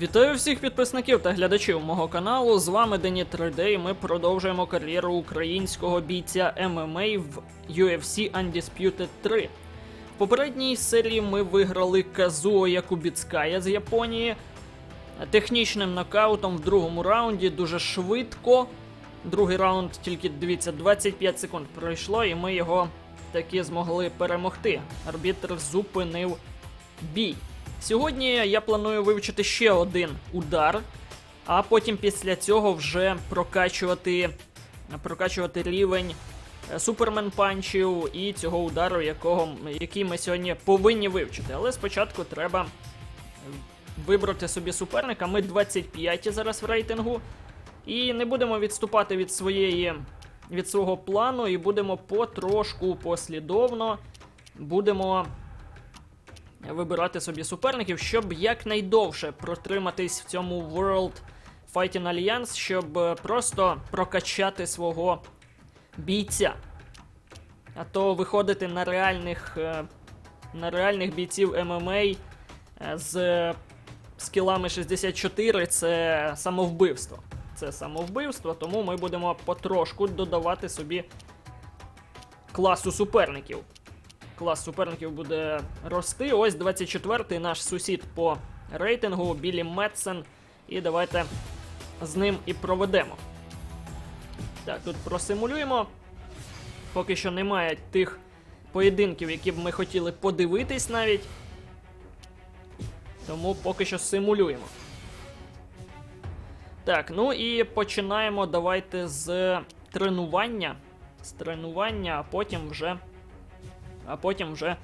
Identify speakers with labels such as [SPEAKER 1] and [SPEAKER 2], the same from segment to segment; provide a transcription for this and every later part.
[SPEAKER 1] Вітаю всіх підписників та глядачів мого каналу. З вами Дені 3D і ми продовжуємо кар'єру українського бійця ММА в UFC Undisputed 3. В попередній серії ми виграли Казуо Якубіцкая з Японії технічним нокаутом в другому раунді дуже швидко. Другий раунд тільки дивіться, 25 секунд пройшло, і ми його таки змогли перемогти. Арбітр зупинив бій. Сьогодні я планую вивчити ще один удар, а потім після цього вже прокачувати, прокачувати рівень е, супермен панчів і цього удару, якого, який ми сьогодні повинні вивчити. Але спочатку треба вибрати собі суперника. Ми 25 зараз в рейтингу. І не будемо відступати від своєї від свого плану, і будемо потрошку послідовно будемо вибирати собі суперників, щоб якнайдовше протриматись в цьому World Fighting Alliance, щоб е, просто прокачати свого бійця. А то виходити на реальних, е, на реальних бійців ММА е, з скілами 64 це самовбивство. Це самовбивство, тому ми будемо потрошку додавати собі класу суперників. Клас суперників буде рости. Ось 24-й наш сусід по рейтингу Білі Метсен. І давайте з ним і проведемо. Так, тут просимулюємо. Поки що немає тих поєдинків, які б ми хотіли подивитись навіть. Тому поки що симулюємо. Так, ну і починаємо давайте з тренування. З тренування, а потім вже. А потім вже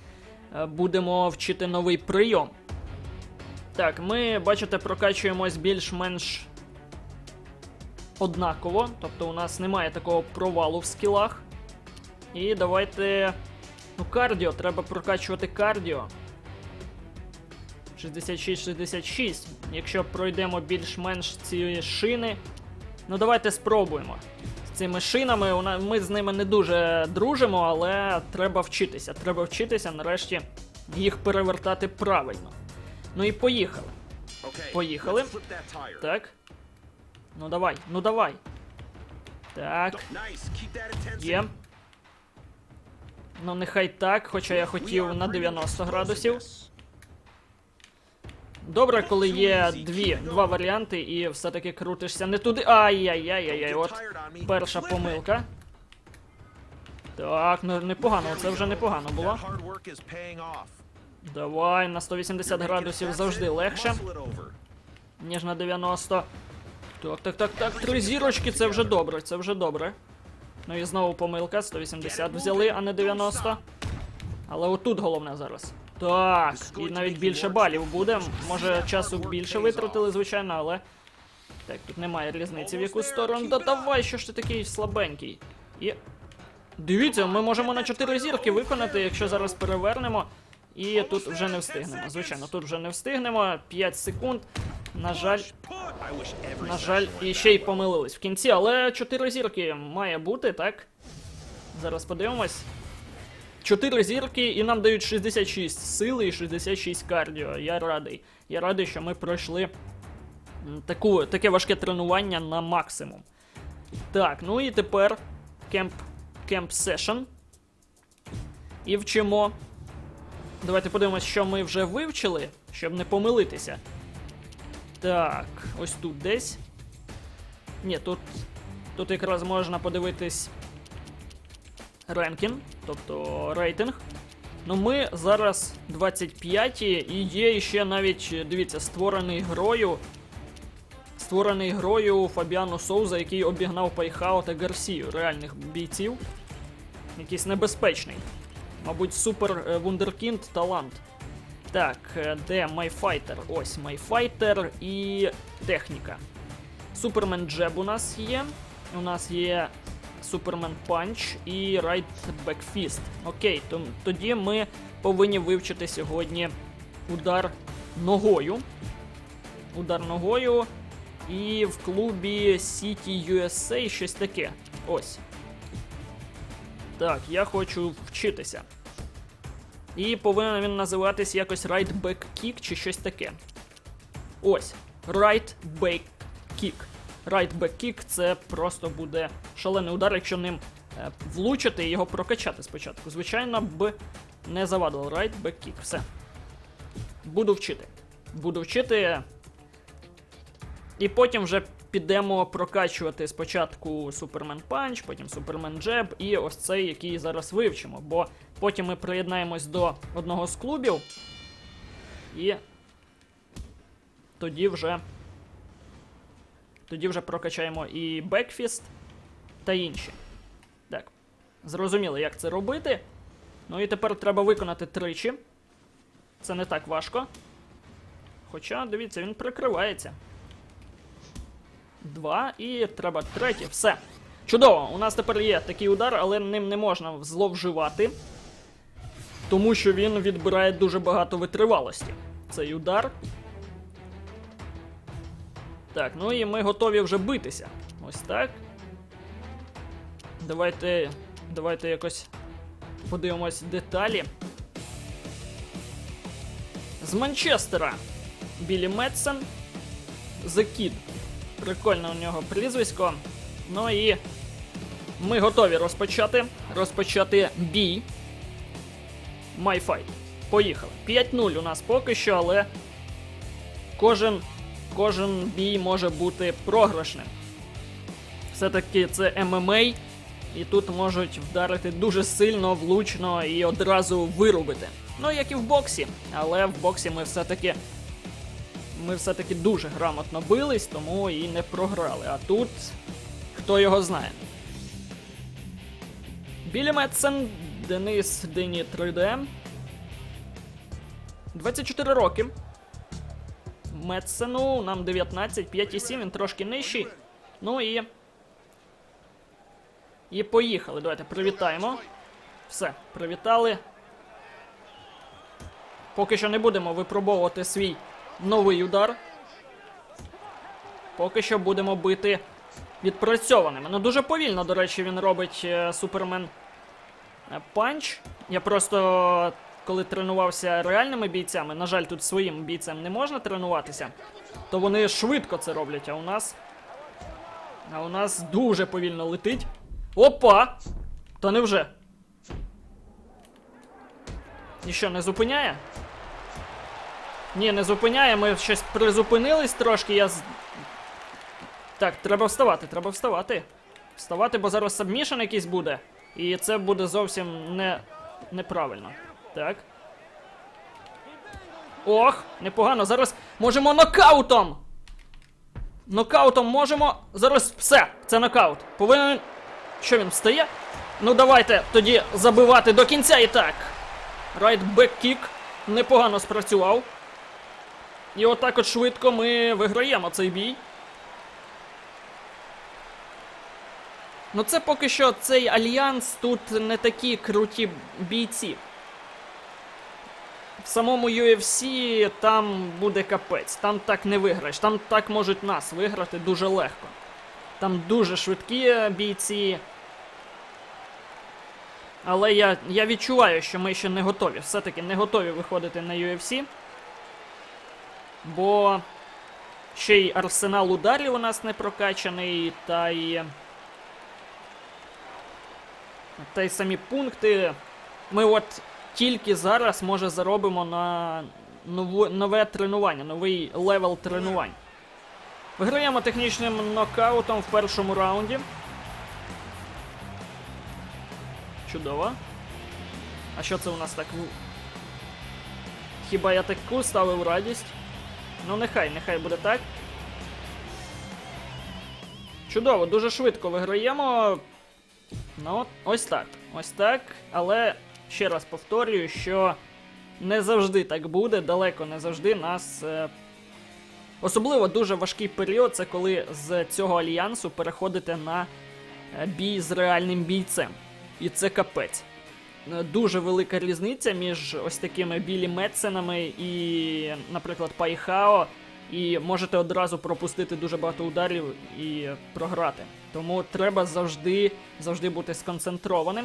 [SPEAKER 1] е, будемо вчити новий прийом. Так, ми, бачите, прокачуємось більш-менш однаково. Тобто у нас немає такого провалу в скілах. І давайте. Ну, кардіо, треба прокачувати кардіо. 66-66. Якщо пройдемо більш-менш ці шини. Ну, давайте спробуємо. Цими шинами ми з ними не дуже дружимо, але треба вчитися. Треба вчитися нарешті їх перевертати правильно. Ну і. Поїхали.
[SPEAKER 2] Поїхали.
[SPEAKER 1] Так. Ну давай, ну давай. Так, є. Ну нехай так, хоча я хотів на 90 градусів. Добре, коли є дві, два варіанти, і все-таки крутишся не туди. Ай-яй-яй-яй, от перша помилка. Так, ну непогано, це вже непогано було. Давай, на 180 градусів завжди легше, ніж на 90. Так, так, так, так, три зірочки, це вже добре, це вже добре. Ну і знову помилка, 180 взяли, а не 90. Але отут головне зараз. Так, і навіть більше балів буде. Може, часу більше витратили, звичайно, але. Так, тут немає різниці в яку сторону. Да давай, що ж ти такий слабенький. І. Дивіться, ми можемо на 4 зірки виконати, якщо зараз перевернемо. І тут вже не встигнемо. Звичайно, тут вже не встигнемо. 5 секунд. На жаль, на жаль, і ще й помилились в кінці, але 4 зірки має бути, так? Зараз подивимось. 4 зірки, і нам дають 66 сили і 66 кардіо. Я радий. Я радий, що ми пройшли таку, таке важке тренування на максимум. Так, ну і тепер кемп, кемп сешн. І вчимо. Давайте подивимось, що ми вже вивчили, щоб не помилитися. Так, ось тут десь. Ні, тут, тут якраз можна подивитись ренкінг, тобто рейтинг. Ну ми зараз 25-ті і є ще навіть, дивіться, створений грою. Створений грою Фабіану Соуза, який обігнав Пайхао та Гарсію, реальних бійців. Якийсь небезпечний. Мабуть, супер е, вундеркінд талант. Так, е, де Майфайтер? Ось Майфайтер і техніка. Супермен Джеб у нас є. У нас є Супермен Панч і Райт Бекфіст. Окей, то, тоді ми повинні вивчити сьогодні удар ногою. Удар ногою. І в клубі City USA щось таке. Ось. Так, я хочу вчитися. І повинен він називатись якось Right Back Kick чи щось таке. Ось. Right Back Kick. Kick це просто буде шалений удар, якщо ним е, влучити і його прокачати спочатку. Звичайно, б не завадило. Kick. Все. Буду вчити. Буду вчити. І потім вже підемо прокачувати спочатку Супермен Панч, потім Супермен Джеб і ось цей, який зараз вивчимо. Бо потім ми приєднаємось до одного з клубів. І тоді вже. Тоді вже прокачаємо і Бекфіст та інші. Так. Зрозуміли, як це робити. Ну і тепер треба виконати тричі. Це не так важко. Хоча, дивіться, він прикривається. Два, і треба третє. Все. Чудово! У нас тепер є такий удар, але ним не можна зловживати. Тому що він відбирає дуже багато витривалості. Цей удар. Так, ну і ми готові вже битися. Ось так. Давайте. Давайте якось подивимось деталі. З Манчестера. Білі Метсен. The. Прикольне у нього прізвисько. Ну і ми готові розпочати. Розпочати бій. Fight. Поїхали. 5-0 у нас поки що, але кожен, кожен бій може бути програшним. Все-таки це ММА, і тут можуть вдарити дуже сильно, влучно і одразу вирубити. Ну, як і в боксі, але в боксі ми все-таки ми все-таки дуже грамотно бились, тому і не програли. А тут хто його знає. Білі Метсен, Денис Дені 3D. 24 роки. Метсену нам 19, 5,7, він трошки нижчий. Ну і. І поїхали. Давайте привітаємо. Все, привітали. Поки що не будемо випробовувати свій новий удар. Поки що будемо бити відпрацьованими. Ну дуже повільно, до речі, він робить е, Супермен е, панч. Я просто коли тренувався реальними бійцями, на жаль, тут своїм бійцям не можна тренуватися, то вони швидко це роблять, а у нас. А у нас дуже повільно летить. Опа! Та невже? І що, не зупиняє? Ні, не зупиняє, ми щось призупинились трошки, я. Так, треба вставати, треба вставати. Вставати, бо зараз сабмішен якийсь буде. І це буде зовсім не... неправильно. Так. Ох, непогано. Зараз можемо нокаутом! Нокаутом можемо. Зараз все, це нокаут. Повинен. Що він встає? Ну давайте тоді забивати до кінця і так. Райт бек кік непогано спрацював. І отак от швидко ми виграємо цей бій. Ну це поки що цей альянс тут не такі круті бійці. В самому UFC там буде капець, там так не виграєш, там так можуть нас виграти дуже легко. Там дуже швидкі бійці. Але я, я відчуваю, що ми ще не готові. Все-таки не готові виходити на UFC. Бо ще й арсенал ударів у нас не прокачаний, та й. Та й самі пункти. Ми от тільки зараз, може, заробимо на нову, нове тренування, новий левел тренувань. Виграємо технічним нокаутом в першому раунді. Чудово. А що це у нас так? Хіба я таку ставив радість? Ну, нехай, нехай буде так. Чудово, дуже швидко виграємо. Ну, ось так. Ось так. Але ще раз повторюю, що не завжди так буде, далеко не завжди нас. Е... Особливо дуже важкий період це коли з цього альянсу переходите на е, бій з реальним бійцем. І це капець. Е, Дуже велика різниця між ось такими білі Метсенами і, наприклад, Пайхао. І можете одразу пропустити дуже багато ударів і програти. Тому треба завжди завжди бути сконцентрованим.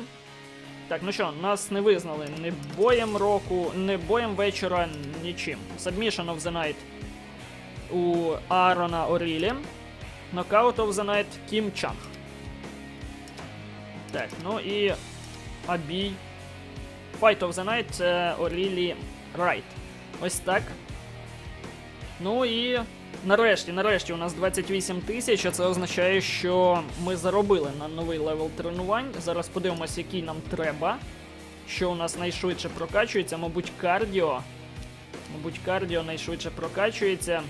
[SPEAKER 1] Так, ну що, нас не визнали ні боєм року, ні боєм вечора, нічим. Submission of the Night у Аарона Орілі. Knockout of the Night Кім Чанг. Так, ну і Абій. Fight of the Night це Орілі Райт. Ось так. Ну і нарешті, нарешті у нас 28 тисяч, а це означає, що ми заробили на новий левел тренувань. Зараз подивимось, який нам треба. Що у нас найшвидше прокачується, мабуть, кардіо. Мабуть, кардіо найшвидше прокачується.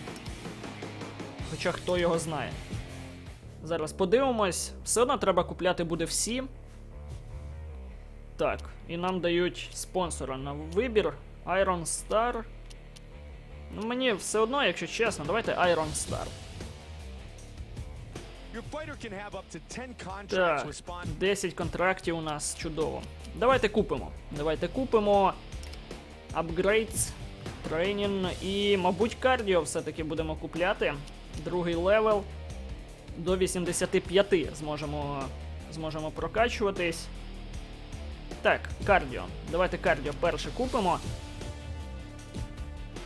[SPEAKER 1] Хоча хто його знає. Зараз подивимось. Все одно треба купляти буде всі. Так, і нам дають спонсора на вибір. Iron Star. Ну, мені все одно, якщо чесно, давайте Iron Star.
[SPEAKER 2] Your fighter can have up to 10 contracts
[SPEAKER 1] Так, 10 контрактів у нас чудово. Давайте купимо. Давайте купимо. Апгрейдс, тренінг і, мабуть, кардіо все-таки будемо купляти. Другий левел. До 85 зможемо, зможемо прокачуватись. Так, кардіо. Давайте кардіо перше купимо.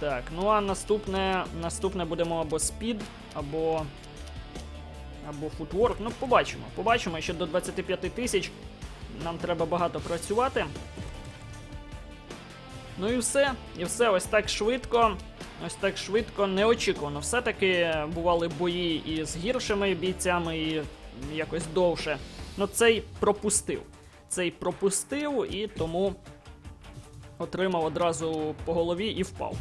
[SPEAKER 1] Так, ну а наступне, наступне будемо або спід, або. Або футворк. Ну, побачимо. Побачимо, ще до 25 тисяч. Нам треба багато працювати. Ну і все. І все ось так швидко. Ось так швидко, неочікувано. Все-таки бували бої і з гіршими бійцями, і якось довше. Ну, цей пропустив. Цей пропустив і тому отримав одразу по голові і впав.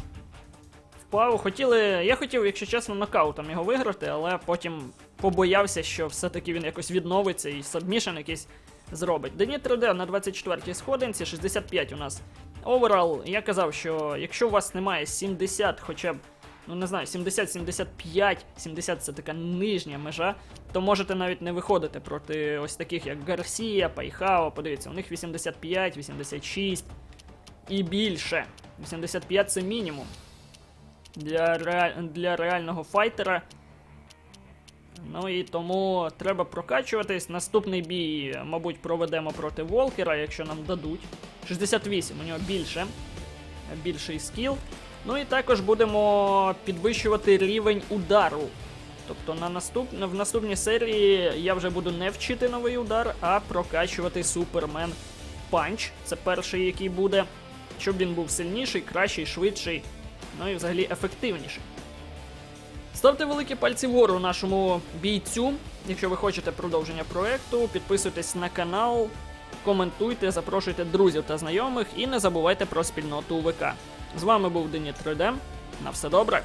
[SPEAKER 1] Впав. Хотіли. Я хотів, якщо чесно, нокаутом його виграти, але потім побоявся, що все-таки він якось відновиться і сабмішен якийсь зробить. Дені 3D на 24-й сходинці, 65 у нас. Оверал, я казав, що якщо у вас немає 70, хоча б, ну не знаю, 70-75, 70 це така нижня межа, то можете навіть не виходити проти ось таких, як Гарсія, Пайхао. Подивіться, у них 85, 86 і більше. 85 це мінімум. Для, ре... для реального файтера. Ну і тому треба прокачуватись. Наступний бій, мабуть, проведемо проти Волкера, якщо нам дадуть. 68, у нього більше. Більший скіл. Ну і також будемо підвищувати рівень удару. Тобто на наступ... в наступній серії я вже буду не вчити новий удар, а прокачувати Супермен Панч. Це перший, який буде. Щоб він був сильніший, кращий, швидший, ну і взагалі ефективніше. Ставте великі пальці вгору нашому бійцю, якщо ви хочете продовження проекту. Підписуйтесь на канал, коментуйте, запрошуйте друзів та знайомих і не забувайте про спільноту ВК. З вами був Дені 3D. На все добре.